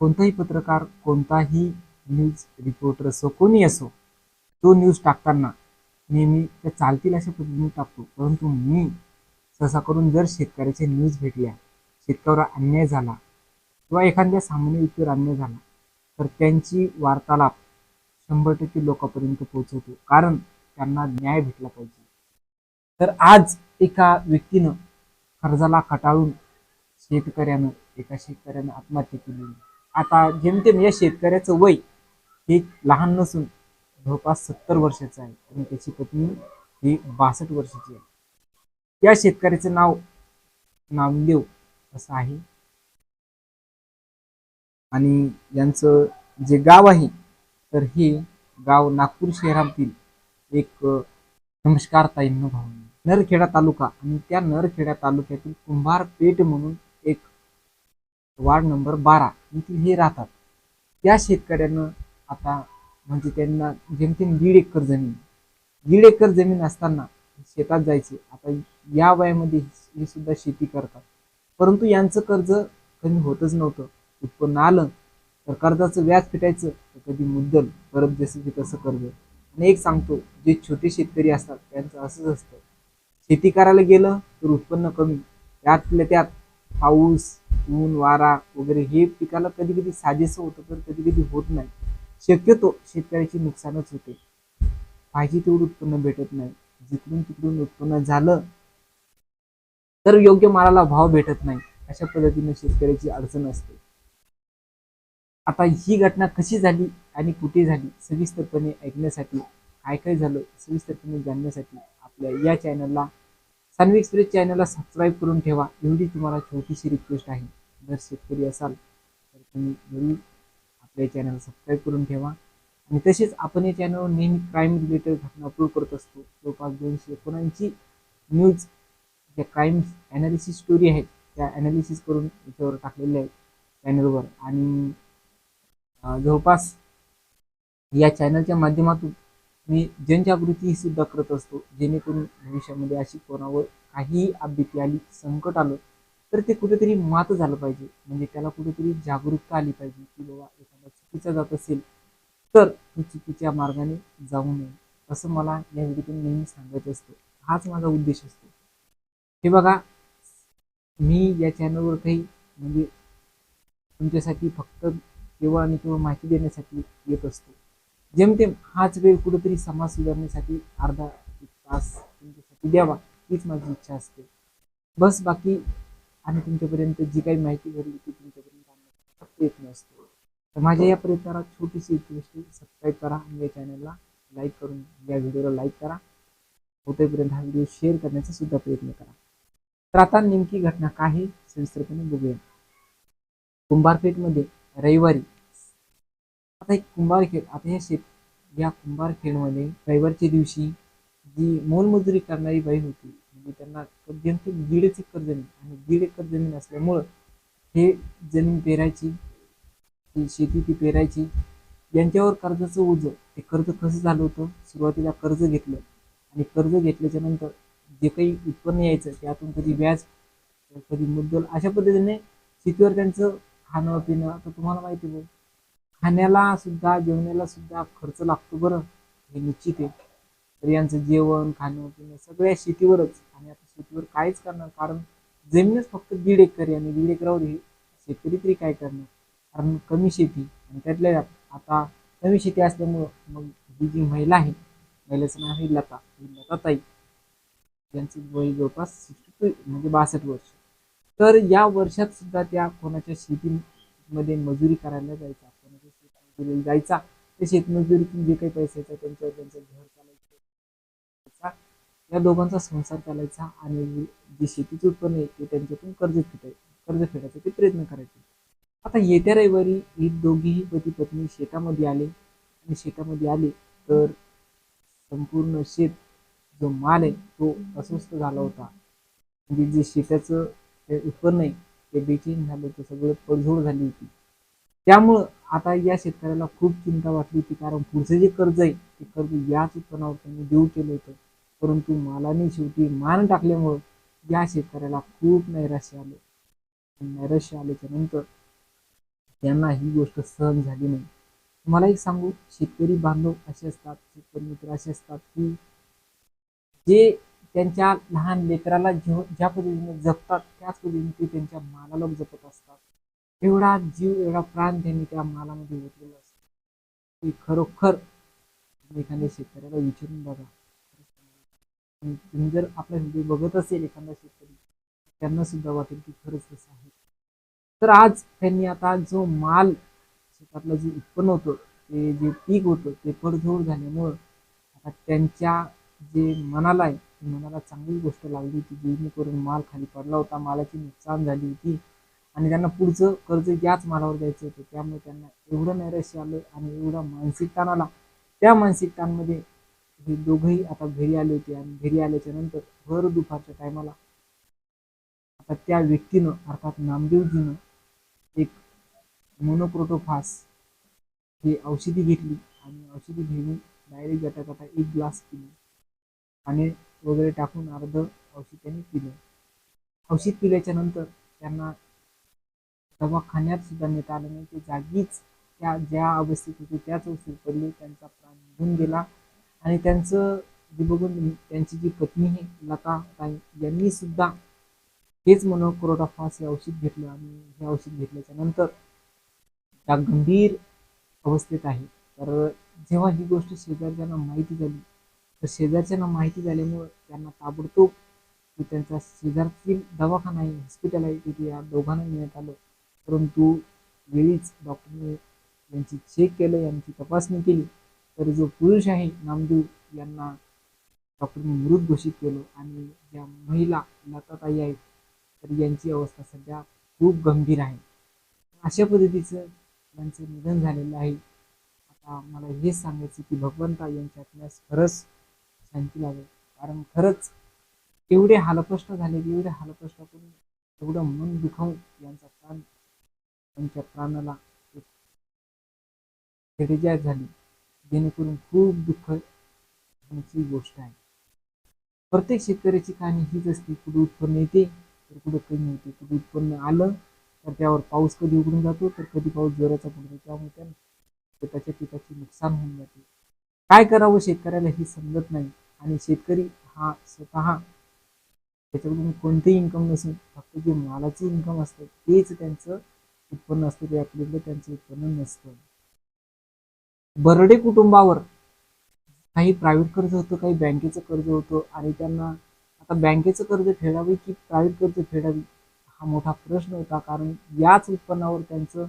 कोणताही पत्रकार कोणताही न्यूज रिपोर्टर असो कोणी असो तो न्यूज टाकताना नेहमी त्या चालतील अशा पद्धतीने टाकतो. परंतु मी सहसा करून जर शेतकऱ्याच्या न्यूज भेटल्या शेतकऱ्यावर अन्याय झाला किंवा एखाद्या सामान्य व्यक्तीवर अन्याय झाला तर त्यांची वार्तालाप शंभर टक्के लोकांपर्यंत पोहोचवतो. कारण त्यांना न्याय भेटला पाहिजे. तर आज एका व्यक्तीनं कर्जाला कटाळून शेतकऱ्यानं एका शेतकऱ्यानं आत्महत्या केली. आता जेमतेम या शेतकऱ्याचं वय हे लहान नसून जवळपास सत्तर वर्षाचं आहे आणि त्याची पत्नी ही बासष्ट वर्षाची आहे. या शेतकऱ्याचं नाव नामदेव असं आहे. आणि यांचं जे गाव आहे तर हे गाव नागपूर शहरातील एक नमस्कार ताईंनो भाऊ. नरखेडा तालुका आणि त्या नरखेडा तालुक्यातील कुंभार पेठ म्हणून एक वार्ड नंबर बारा. येथील हे राहतात. त्या शेतकऱ्यांना आता म्हणजे त्यांना जेमतेम दीड एकर जमीन दीड एकर जमीन असताना शेतात जायचे. आता या वयामध्ये हे सुद्धा शेती करतात. परंतु यांचं कर्ज कमी होतच नव्हतं. उत्पन्न आलं तर कर्जाचं व्याज फिटायचं तर कधी मुद्दल परत जसं की तसं कर्ज. आणि एक सांगतो जे छोटे शेतकरी असतात त्यांचं असंच असतं. शेती करायला गेलं तर उत्पन्न कमी. त्यातल्या त्यात पाऊस ऊन वारा वगैरे हे पिकाला कधी कधी साजेसं होतं तर कधी कधी होत नाही. शक्यतो शेतकऱ्याची नुकसानच होते. पाहिजे तेवढं उत्पन्न भेटत नाही. जिकडून तिकडून उत्पन्न झालं तर योग्य मालाला भाव भेटत नाही. अशा पद्धतीने शेतकऱ्याची अडचण असते. आता ही घटना कशी झाली आणि कुठे झाली सविस्तरपणे ऐकण्यासाठी काय काय झालं सविस्तरपणे जाणण्यासाठी आपल्या या चॅनलला सान्वी एक्सप्रेस चॅनलला सबस्क्राईब करून ठेवा. एवढी तुम्हाला छोटीशी रिक्वेस्ट आहे. जर शेतकरी असाल तर तुम्ही जरूर आपल्या चॅनलला सबस्क्राईब करून ठेवा. आणि तसेच आपण या चॅनलवर नेहमी क्राईम रिलेटेड घटना अपलोड करत असतो. जवळपास दोनशे एकोणऐंशी न्यूज ज्या क्राईम ॲनालिसिस स्टोरी आहेत त्या ॲनालिसिस करून याच्यावर टाकलेल्या आहेत चॅनलवर आणि जवळपास या चॅनलच्या माध्यमातून मी जनजागृती सुद्धा करत असतो. जेणेकरून भविष्यामध्ये अशी कोणावर काही आपत्ती आली संकट आलं तर ते कुठेतरी मात झालं पाहिजे. म्हणजे त्याला कुठेतरी जागरूकता आली पाहिजे की बाबा एखादा चुकीचा जात असेल तर तो चुकीच्या मार्गाने जाऊ नये असं मला या व्हिडिओतून नेहमी सांगायचं असतं. हाच माझा उद्देश असतो. हे बघा मी या चॅनलवर काही म्हणजे तुमच्यासाठी फक्त केवळ आणि केवळ माहिती देण्यासाठी येत असतो. जेमतेम हाच वेळ कुठेतरी समाज सुधारण्यासाठी अर्धा एक तास तुमच्यासाठी द्यावा हीच माझी इच्छा असते. बस बाकी आणि तुमच्यापर्यंत जी काही माहिती घडली ती तुमच्यापर्यंत आणण्याचा प्रयत्न असतो. तर माझ्या या प्रयत्नाला छोटीशी रिक्वेस्ट सबस्क्राईब करा आणि या चॅनलला लाईक करून या व्हिडिओला लाईक करा. होतेपर्यंत हा व्हिडिओ शेअर करण्याचा सुद्धा प्रयत्न करा. तर आता नेमकी घटना काय आहे सविस्तरपणे बघूया. कुंभारपेठमध्ये रविवारी आता एक कुंभारखेड आता या शेत या कुंभारखेडमध्ये रविवारच्या दिवशी जी मोलमजुरी करणारी बाई होती म्हणजे त्यांना जेमतेम दीडच एकर जमीन आणि दीड एकर जमीन असल्यामुळं हे जमीन पेरायची ती शेती ती पेरायची यांच्यावर कर्जाचं ओझं ते कर्ज कसं झालं होतं? सुरुवातीला कर्ज घेतलं आणि कर्ज घेतल्याच्या नंतर जे काही उत्पन्न यायचं त्यातून कधी व्याज कधी मुद्दल अशा पद्धतीने शेतीवर त्यांचं खाणं पिणं आता तुम्हाला माहिती आहे. खाण्याला सुद्धा जेवणाला सुद्धा खर्च लागतो बरं. हे निश्चित आहे. तर यांचं जेवण खाणं पिणं सगळ्या शेतीवरच आणि आता शेतीवर काहीच करणार. कारण जमीनच फक्त दीड एकर आहे आणि दीड एकरावर हे शेतकरी तरी काय करणार? कारण कमी शेती आणि त्यातल्या आता कमी शेती असल्यामुळं मग ही जी महिला आहे महिलेचं नाव आहे लता. ही लताताई. यांचं वय जवळपास सिक्स्टी म्हणजे बासष्ट वर्ष. तर या वर्षात सुद्धा त्या कोणाच्या शेतीमध्ये मजुरी करायला जायचा कोणाच्या जायचा. ते शेतमजुरीतून जे काही पैसे येतात त्यांच्यावर त्यांचं घर चालायचं. या दोघांचा संसार चालायचा आणि जे शेतीचे उत्पन्न आहे ते त्यांच्यातून कर्ज फेटाय कर्ज फेडायचं ते प्रयत्न करायचे. आता येत्या रविवारी ही दोघीही पती पत्नी शेतामध्ये आले. आणि शेतामध्ये आले तर संपूर्ण शेत जो माल आहे तो अस्वस्थ झाला होता. म्हणजे जे शेताचं ते उत्पन्न आहे ते बेचैन झालं होतं सगळं पडझोड झाली होती. त्यामुळं आता या शेतकऱ्याला खूप चिंता वाटली होती कारण पुढचं जे कर्ज आहे ते कर्ज याच उत्पन्नावर त्यांनी देऊ केलं होतं. परंतु मालाने शेवटी मान टाकल्यामुळं या शेतकऱ्याला खूप नैराश्य आलं. नैराश्य आल्याच्यानंतर त्यांना ही गोष्ट सहन झाली नाही. मला एक सांगू शेतकरी बांधव असे असतात शेतकरी मित्र असे असतात की जे त्यांच्या लहान लेकराला ज्या पद्धतीने जपतात त्याच पद्धतीने ते त्यांच्या मालाला जपत असतात. एवढा जीव एवढा प्राण त्यांनी त्या मालामध्ये ओतलेला असतो. की खरोखर एखाद्या शेतकऱ्याला विचारून बघा. तुम्ही जर आपला व्हिडिओ बघत असेल एखादा शेतकरी त्यांना सुद्धा वाटेल की खरंच कसं आहे. तर आज त्यांनी आता जो माल शेतातलं जे उत्पन्न होतं ते जे पीक होतं ते पडझोड झाल्यामुळं आता त्यांच्या जे मनाला आहे ती मनाला चांगली गोष्ट लागली होती. जेणेकरून माल खाली पडला होता मालाची नुकसान झाली होती. आणि त्यांना पुढचं कर्ज याच मालावर द्यायचं होतं. त्यामुळे त्यांना एवढं नैराश्य आलं आणि एवढा मानसिक ताण आला. त्या मानसिक ताणमध्ये हे दोघंही आता घरी आले होते आणि घरी आल्याच्यानंतर भर दुपारच्या टायमाला आता त्या व्यक्तीनं अर्थात नामदेवजीनं एक मोनोक्रोटोफास हे औषधी घेतली आणि औषधी घेऊन डायरेक्ट जाता जाता एक ग्लास पिली. आणि वगैरे टाकून अर्ध औषध त्यांनी पिलं. औषध पिल्याच्या नंतर त्यांना दवाखान्यात सुद्धा नेता आलं नाही ते जागीच त्या ज्या अवस्थेत होते त्याच अवस्थेत पडले त्यांचा प्राण निघून गेला. आणि त्यांचं जे बघून त्यांची जी पत्नी आहे लता ताई यांनी सुद्धा हेच म्हणून कोरोटाफास हे औषध घेतलं आणि हे औषध घेतल्याच्या नंतर त्या गंभीर अवस्थेत आहे. तर जेव्हा ही गोष्ट शेजारच्यांना माहिती झाली तर शेजारच्यांना माहिती झाल्यामुळं त्यांना ताबडतोब की त्यांचा शेजारतील दवाखाना आहे हॉस्पिटल आहे तिथे या दोघांना नेण्यात आलं. परंतु वेळीच डॉक्टरने यांची चेक केलं यांची तपासणी केली तर जो पुरुष आहे नामदेव यांना डॉक्टरने मृत घोषित केलं आणि ज्या महिला लताताई आहेत तर यांची अवस्था सध्या खूप गंभीर आहे. अशा पद्धतीचं यांचं निधन झालेलं आहे. आता मला हेच सांगायचं की भगवंता यांच्या आत्म्यास खरंच शांती लागेल कारण खरंच एवढे हालकष्ट झाले एवढे हालकष्ट करून एवढं मन दुखावून यांचा प्राण त्यांच्या प्राणाला एक झाली. जेणेकरून खूप दुःख होण्याची गोष्ट आहे. प्रत्येक शेतकऱ्याची कहाणी हीच असते कुठे उत्पन्न येते तर कुठं कमी होते. कुठे उत्पन्न आलं तर त्यावर पाऊस कधी उघडून जातो तर कधी पाऊस जोराचा पडतो. त्यामुळे त्या शेताच्या पिकाचे नुकसान होऊन जाते. काय करावं शेतकऱ्याला हे समजत नाही. आणि शेतकरी हा स्वतः त्याच्याकडून कोणतेही इन्कम नसून फक्त जे मालाचे इन्कम असतं तेच त्यांचं उत्पन्न असतं ते आपल्याकडे त्यांचं उत्पन्न नसतं. बर्डे कुटुंबावर काही प्रायव्हेट कर्ज होतं काही बँकेचं कर्ज होतं आणि त्यांना आता बँकेचं कर्ज फेडावे की प्रायव्हेट कर्ज फेडावी हा मोठा प्रश्न होता. कारण याच उत्पन्नावर त्यांचं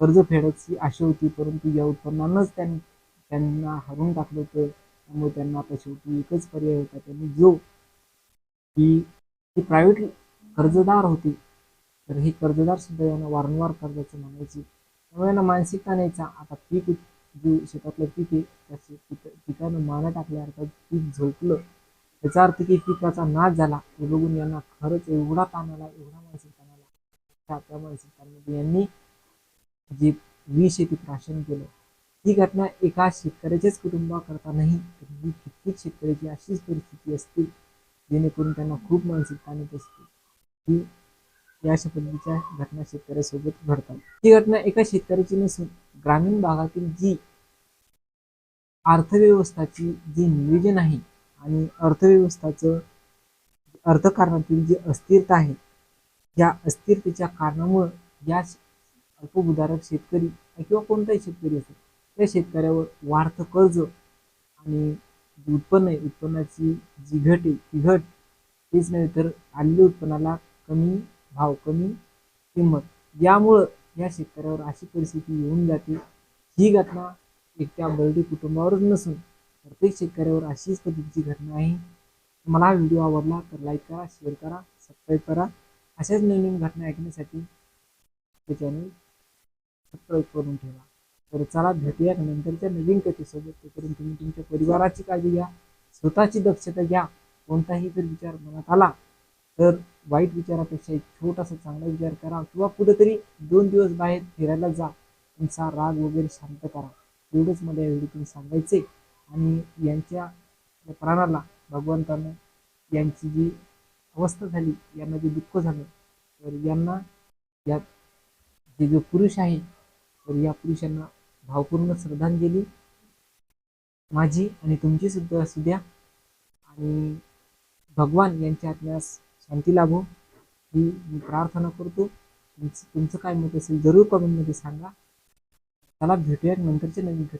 कर्ज फेडायची आशा होती परंतु या उत्पन्नानंच त्यांनी त्यांना हरवून टाकलं होतं. त्यामुळे त्यांना आता शेवटी एकच पर्याय होता. त्यांनी जो की ते प्रायव्हेट कर्जदार होते तर हे कर्जदार सुद्धा यांना वारंवार कर्जाचं म्हणायचे. त्यामुळे यांना मानसिक ताणायचा आता पीक जे शेतातलं पीक आहे त्याचे पिकानं माना टाकल्या अर्थात पीक झोपलं. त्याचा अर्थ की पिकाचा नाश झाला. हे बघून यांना खरंच एवढा ताण आला एवढा मानसिक ताण आला त्या त्या मानसिक ताणामध्ये यांनी जे विष आहे ते प्राशन केलं. ही घटना एका शेतकऱ्याच्याच कुटुंबाकरता नाही तर ही कित्येक शेतकऱ्याची अशीच परिस्थिती असते जेणेकरून त्यांना खूप मानसिक ताण येत असते ही या अशा पद्धतीच्या घटना शेतकऱ्यासोबत घडतात. ही घटना एका शेतकऱ्याची नसून ग्रामीण भागातील जी अर्थव्यवस्थाची जी नियोजन आहे आणि अर्थव्यवस्थाचं अर्थकारणातील जी अस्थिरता आहे या अस्थिरतेच्या कारणामुळं या अल्पभूधारक शेतकरी किंवा कोणताही शेतकरी असेल त्या शेतकऱ्यावर वाढतं कर्ज आणि उत्पन्न आहे उत्पन्नाची जी घट आहे ती घट तेच नव्हे तर आलेल्या उत्पन्नाला कमी भाव कमी किंमत. यामुळं या शेतकऱ्यावर अशी परिस्थिती येऊन जाते. ही घटना एकट्या बर्डी कुटुंबावरच नसून प्रत्येक शेतकऱ्यावर अशीच पद्धतीची घटना आहे. मला हा व्हिडिओ आवडला तर लाईक करा शेअर करा सबस्क्राईब करा. अशाच नवीन घटना ऐकण्यासाठी हे चॅनल सबस्क्राईब करून ठेवा. तर चला भेटूया नंतरच्या नवीन कथेसोबत तोपर्यंत तुम्ही तुमच्या परिवाराची काळजी घ्या स्वतःची दक्षता घ्या. कोणताही जर विचार मनात आला तर वाईट विचारापेक्षा एक छोटासा चांगला विचार करा किंवा कुठेतरी दोन दिवस बाहेर फिरायला जा. तुमचा राग वगैरे शांत करा. एवढंच मला या व्हिडिओतून सांगायचे आणि यांच्या या प्राणाला भगवंतानं यांची जी अवस्था झाली यांना जे दुःख झालं तर यांना यात जे जो पुरुष आहे तर या पुरुषांना भावपूर्ण श्रद्धांजली माझी आणि तुमची सुद्धा असू द्या. आणि भगवान यांच्या आत्म्यास शांती लाभो. ही मी प्रार्थना करतो. तुमचं तुमचं काय मत असेल जरूर कमेंटमध्ये सांगा. चला भेटूया नंतरच्या नवीन घटना